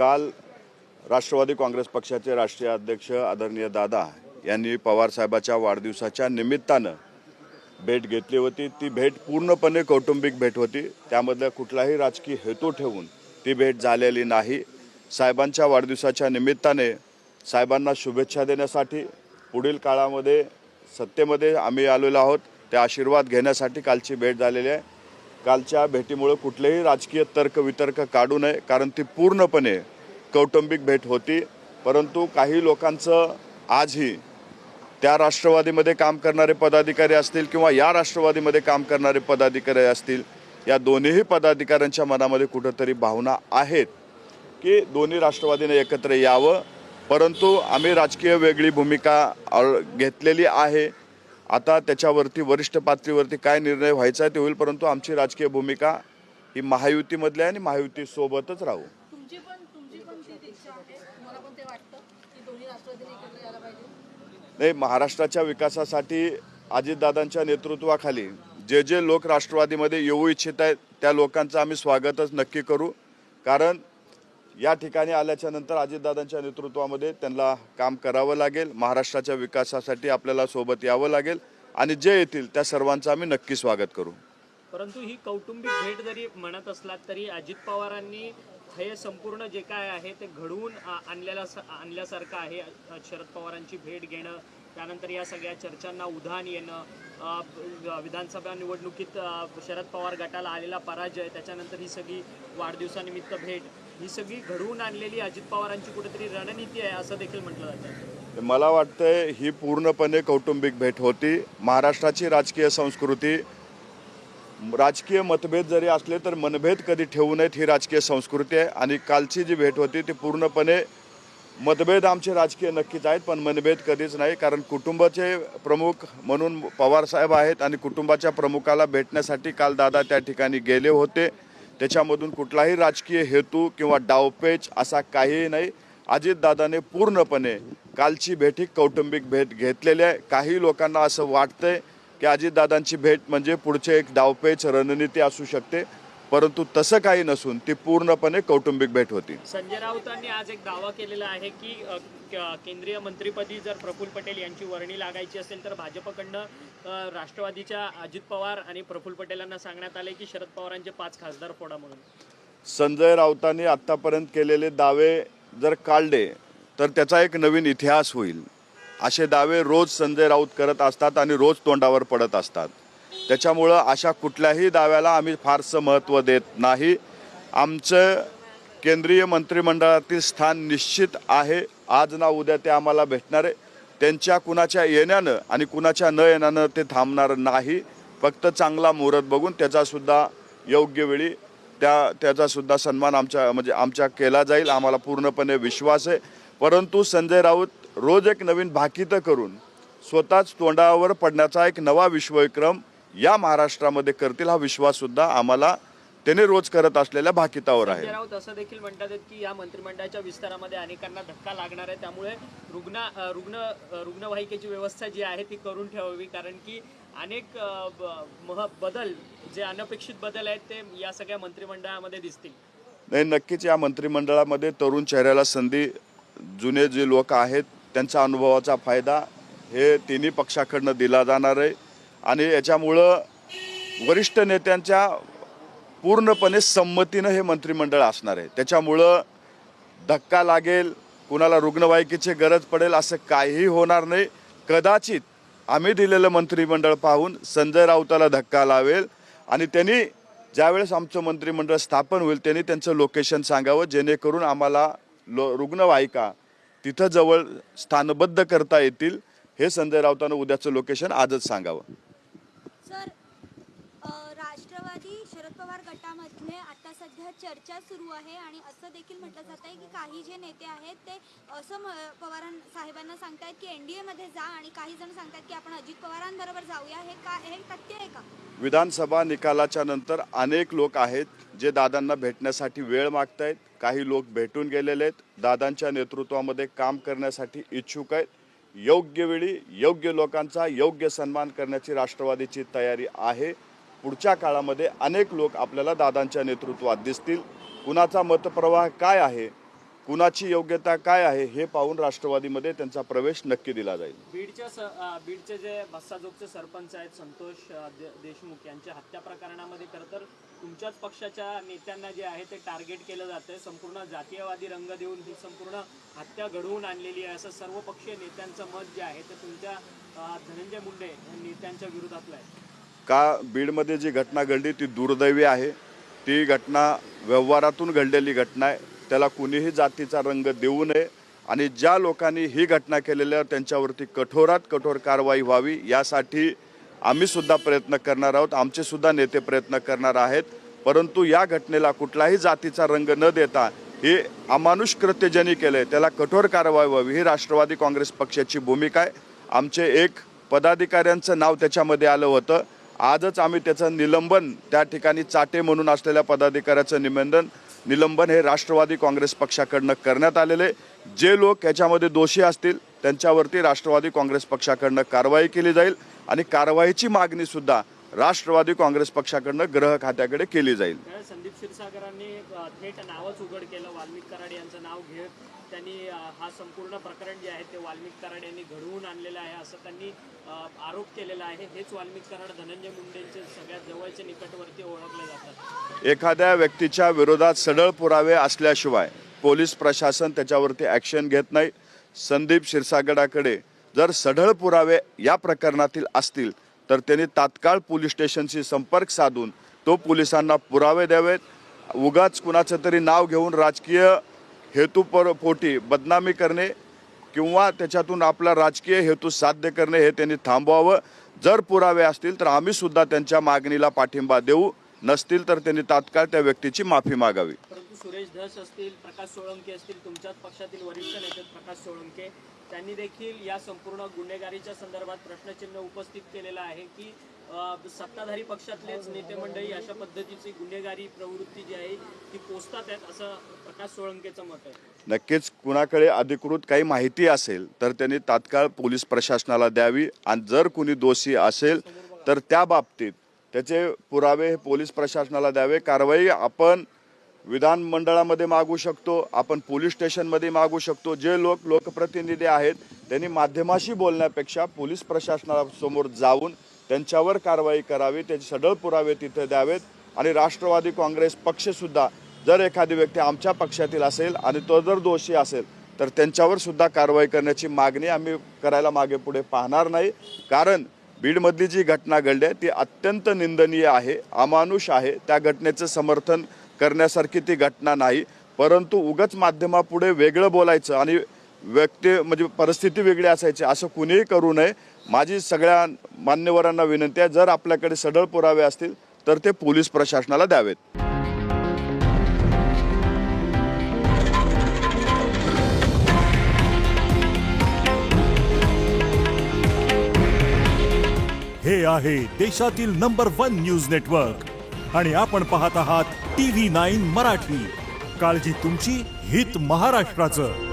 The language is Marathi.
काल राष्ट्रवादी काँग्रेस पक्षाचे राष्ट्रीय अध्यक्ष आदरणीय दादा यांनी पवारसाहेबाच्या वाढदिवसाच्या निमित्तानं भेट घेतली होती. ती भेट पूर्णपणे कौटुंबिक भेट होती. त्यामधला कुठलाही राजकीय हेतू ठेवून ती भेट झालेली नाही. साहेबांच्या वाढदिवसाच्या निमित्ताने साहेबांना शुभेच्छा देण्यासाठी पुढील काळामध्ये सत्तेमध्ये आम्ही आलेलो आहोत. ते आशीर्वाद घेण्यासाठी कालची भेट झालेली आहे. कालच्या भेटीमुळे कुठलेही राजकीय तर्क वितर्क काढू नये कारण ती पूर्णपणे कौटुंबिक भेट होती. परंतु काही लोकांचं आजही त्या राष्ट्रवादीमध्ये काम करणारे पदाधिकारी असतील किंवा या राष्ट्रवादीमध्ये काम करणारे पदाधिकारी असतील या दोन्हीही पदाधिकाऱ्यांच्या मनामध्ये कुठंतरी भावना आहेत की दोन्ही राष्ट्रवादीने एकत्र यावं. परंतु आम्ही राजकीय वेगळी भूमिका घेतलेली आहे. आता त्याच्यावरती वरिष्ठ पातळीवरती काय निर्णय व्हायचा आहे ते होईल परंतु आमची राजकीय भूमिका ही महायुतीमधली आणि महायुतीसोबतच राहू. नाही महाराष्ट्राच्या विकासासाठी अजितदादांच्या नेतृत्वाखाली जे जे लोक राष्ट्रवादीमध्ये येऊ इच्छित आहेत त्या लोकांचं आम्ही स्वागतच नक्की करू. कारण या ठिकाणी आल्याच्यानंतर अजितदादांच्या नेतृत्वामध्ये त्यांना काम करावं लागेल. महाराष्ट्राच्या विकासासाठी आपल्याला सोबत यावं लागेल. आणि जे येतील त्या सर्वांचं आम्ही नक्की स्वागत करू. परंतु ही कौटुंबिक भेट जरी म्हणत असलात तरी अजित पवारांनी हे संपूर्ण जे काय आहे ते घडवून आ- आणलेलं स- आणल्यासारखं आहे. शरद पवारांची भेट घेणं त्यानंतर या सगळ्या चर्चांना उधाण येणं विधानसभा निवडणुकीत शरद पवार गटाला आलेला पराजय त्याच्यानंतर ही सगळी वाढदिवसानिमित्त भेट ही सगळी घडवून आणलेली अजित पवारांची कुठेतरी रणनीती आहे असं देखील म्हटलं जातं. मला वाटतंय ही पूर्णपणे कौटुंबिक भेट होती. महाराष्ट्राची राजकीय संस्कृती राजकीय मतभेद जरी असले तर मनभेद कधी ठेवू नयेत ही राजकीय संस्कृती आहे. आणि कालची जी भेट होती ती पूर्णपणे मतभेद आमचे राजकीय नक्कीच आहेत पण मनभेद कधीच नाही. कारण कुटुंबाचे प्रमुख म्हणून पवारसाहेब आहेत आणि कुटुंबाच्या प्रमुखाला भेटण्यासाठी काल दादा त्या ठिकाणी गेले होते. त्याच्यामधून कुठलाही राजकीय हेतू किंवा डावपेच असा काहीही नाही. अजितदादाने पूर्णपणे कालची भेट ही कौटुंबिक भेट घेतलेली आहे. काही लोकांना असं वाटतंय की अजितदादांची भेट म्हणजे पुढचे एक डावपेच रणनीती असू शकते. परंतु तसं काही नसून ती पूर्णपणे कौटुंबिक भेट होती. संजय राऊतांनी आज एक दावा केलेला आहे की केंद्रीय मंत्रिपदी जर प्रफुल्ल पटेल यांची वर्णी लागायची असेल तर भाजपकडनं राष्ट्रवादीच्या अजित पवार आणि प्रफुल्ल पटेल यांना सांगण्यात आले की शरद पवारांचे पाच खासदार फोडा म्हणून. संजय राऊतांनी आत्तापर्यंत केलेले दावे जर काढले तर त्याचा एक नवीन इतिहास होईल. असे दावे रोज संजय राऊत करत असतात आणि रोज तोंडावर पडत असतात. त्याच्यामुळं अशा कुठल्याही दाव्याला आम्ही फारसं महत्त्व देत नाही. आमचं केंद्रीय मंत्रिमंडळातील स्थान निश्चित आहे. आज ना उद्या ते आम्हाला भेटणार आहे. त्यांच्या कुणाच्या येण्यानं आणि कुणाच्या न येण्यानं ते थांबणार नाही. फक्त चांगला मुहूर्त बघून त्याचासुद्धा योग्य वेळी त्या त्याचासुद्धा सन्मान आमच्या म्हणजे आमच्या केला जाईल. आम्हाला पूर्णपणे विश्वास आहे. परंतु संजय राऊत रोज एक नवीन भाकितं करून स्वतःच तोंडावर पडण्याचा एक नवा विश्वविक्रम या महाराष्ट्रामध्ये करतील हा विश्वाससुद्धा आम्हाला त्याने रोज करत असलेल्या भाकितावर आहे. राऊत असं देखील म्हणतात की या मंत्रिमंडळाच्या विस्तारामध्ये अनेकांना धक्का लागणार आहे. त्यामुळे रुग्ण रुग्ण रुग्णवाहिकेची व्यवस्था जी आहे ती करून ठेवावी. कारण की अनेक मह बदल जे अनपेक्षित बदल आहेत ते या सगळ्या मंत्रिमंडळामध्ये दिसतील. नाही नक्कीच या मंत्रिमंडळामध्ये तरुण चेहऱ्याला संधी जुने जे लोक आहेत त्यांचा अनुभवाचा फायदा हे तिन्ही पक्षाकडनं दिला जाणार आहे. आणि याच्यामुळं वरिष्ठ नेत्यांच्या पूर्णपणे संमतीनं हे मंत्रिमंडळ असणार आहे. त्याच्यामुळं धक्का लागेल कुणाला रुग्णवाहिकेची गरज पडेल असं काहीही होणार नाही. कदाचित आम्ही दिलेलं मंत्रिमंडळ पाहून संजय राऊताला धक्का लावेल आणि त्यांनी ज्यावेळेस आमचं मंत्रिमंडळ स्थापन होईल त्यांनी त्यांचं लोकेशन सांगावं जेणेकरून आम्हाला लो रुग्णवाहिका तिथं जवळ स्थानबद्ध करता येतील हे संजय राऊतानं उद्याचं लोकेशन आजच सांगावं. सर राष्ट्रवादी शरद पवार गटामधले आता सध्या चर्चा सुरू आहे आणि असं देखील म्हटलं जात आहे की काही जे नेते आहेत ते असं म- पवारां साहेबांना सांगतायत की एनडीए मध्ये जा आणि काही जण सांगतात की आपण अजित पवारांबरोबर जाऊया. हे का हे तथ्य आहे का? विधानसभा निकालाच्या नंतर अनेक लोक आहेत जे दादांना भेटण्यासाठी वेळ मागतायत. काही लोक भेटून गेलेले आहेत. दादांच्या नेतृत्वामध्ये काम करण्यासाठी इच्छुक आहेत. योग्य वेळी योग्य लोकांचा योग्य सन्मान करण्याची राष्ट्रवादीची तयारी आहे. पुढच्या काळामध्ये अनेक लोक आपल्याला दादांच्या नेतृत्वात दिसतील. कुणाचा मतप्रवाह काय आहे? कुणाची योग्यता काय आहे हे पाहून राष्ट्रवादीमध्ये त्यांचा प्रवेश नक्की दिला जाईल. बीडच्या बीडचे जे भस्साजोगचे सरपंच आहेत संतोष देशमुख यांच्या हत्या प्रकरणामध्ये खरं तर तुमच्याच पक्षाच्या नेत्यांना जे आहे ते टार्गेट केलं जातंय. संपूर्ण जातीयवादी रंग देऊन ही संपूर्ण हत्या घडवून आणलेली आहे असं सर्व पक्षीय नेत्यांचं मत जे आहे ते तुमच्या धनंजय मुंडे नेत्यांच्या विरोधातलं आहे. का बीडमध्ये जी घटना घडली ती दुर्दैवी आहे? ती घटना व्यवहारातून घडलेली घटना आहे. त्याला कुणीही जातीचा रंग देऊ नये आणि ज्या लोकांनी ही घटना केलेल्या त्यांच्यावरती कठोरात कठोर कारवाई व्हावी यासाठी आम्हीसुद्धा प्रयत्न करणार आहोत. आमचेसुद्धा नेते प्रयत्न करणार आहेत. परंतु या घटनेला कुठलाही जातीचा रंग न देता हे अमानुष कृत्य ज्यांनी केलंय त्याला कठोर कारवाई व्हावी. ही राष्ट्रवादी काँग्रेस पक्षाची भूमिका आहे. आमचे एक पदाधिकाऱ्यांचं नाव त्याच्यामध्ये आलं होतं. आजच आम्ही त्याचं निलंबन त्या ठिकाणी चाटे म्हणून असलेल्या पदाधिकाऱ्याचं निबंधन निलंबन हे राष्ट्रवादी काँग्रेस पक्षाकडनं करण्यात आलेले. जे लोक याच्यामध्ये दोषी असतील त्यांच्यावरती राष्ट्रवादी काँग्रेस पक्षाकडनं कारवाई केली जाईल आणि कारवाईची मागणीसुद्धा राष्ट्रवादी काँग्रेस पक्षाकडनं ग्रह खात्याकडे केली जाईल. संदीप क्षीरसागरांनी थेट नावच उघड केलं वाल्मिक कराड यांचं नाव घेत त्यांनी हा संपूर्ण प्रकरण जे आहे ते वाल्मिक कराड यांनी घडवून आणलेलं आहे असं त्यांनी आरोप केलेला आहे. हेच वाल्मिक कराड धनंजय मुंडेंचे सगळ्यात जवळचे निकटवर्ती ओळखले जातात. एखाद्या व्यक्तीच्या विरोधात सडळ पुरावे असल्याशिवाय पोलीस प्रशासन त्याच्यावरती ॲक्शन घेत नाही. संदीप क्षीरसागराकडे जर सढळ पुरावे या प्रकरणातील असतील तर त्यांनी तात्काळ पोलीस स्टेशनशी संपर्क साधून तो पोलिसांना पुरावे द्यावेत. उगाच कुणाचं तरी नाव घेऊन राजकीय हेतू पर पोटी बदनामी करणे किंवा त्याच्यातून आपला राजकीय हेतू साध्य करणे हे त्यांनी थांबवावं. जर पुरावे असतील तर आम्ही सुद्धा त्यांच्या मागणीला पाठिंबा देऊ. नसतील तर त्यांनी तात्काळ त्या व्यक्तीची माफी मागावी. सुरेश धस असतील प्रकाश सोळंके असतील तुमच्याच पक्षातील वरिष्ठ नेते प्रकाश सोळंके त्यांनी देखील या संपूर्ण गुन्हेगारीच्या संदर्भात प्रश्नचिन्ह उपस्थित केलेलं आहे की सत्ताधारी पक्षातलेच नेते मंडळी अशा पद्धतीची गुन्हेगारी प्रवृत्ती जी आहे ती पोचतात आहेत असं प्रकाश सोळंकेचं मत आहे. नक्कीच कुणाकडे अधिकृत काही माहिती असेल तर त्यांनी तात्काळ पोलीस प्रशासनाला द्यावी. आणि जर कुणी दोषी असेल तर त्या बाबतीत त्याचे पुरावे हे पोलीस प्रशासनाला द्यावे. कारवाई आपण विधानमंडळामध्ये मागू शकतो आपण पोलीस स्टेशनमध्ये मागू शकतो. जे लोक लोकप्रतिनिधी आहेत त्यांनी माध्यमाशी बोलण्यापेक्षा पोलीस प्रशासनासमोर जाऊन त्यांच्यावर कारवाई करावी त्याचे सडळ पुरावे तिथे द्यावेत. आणि राष्ट्रवादी काँग्रेस पक्षसुद्धा जर एखादी व्यक्ती आमच्या पक्षातील असेल आणि तो जर दोषी असेल तर त्यांच्यावर सुद्धा कारवाई करण्याची मागणी आम्ही करायला मागे पुढे पाहणार नाही. कारण बीडमधली जी घटना घडली आहे ती अत्यंत निंदनीय आहे अमानुष आहे. त्या घटनेचं समर्थन करण्यासारखी ती घटना नाही. परंतु उगच माध्यमापुढे वेगळं बोलायचं आणि व्यक्ती म्हणजे परिस्थिती वेगळी असायची. असं कुणीही करू नये. माझी सगळ्या मान्यवरांना विनंती आहे जर आपल्याकडे सढळ पुरावे असतील तर ते पोलीस प्रशासनाला द्यावेत. हे आहे देशातील नंबर वन न्यूज नेटवर्क. आणि आपण पाहत आहात टीव्ही नाईन मराठी. काळजी तुमची हित महाराष्ट्राचं.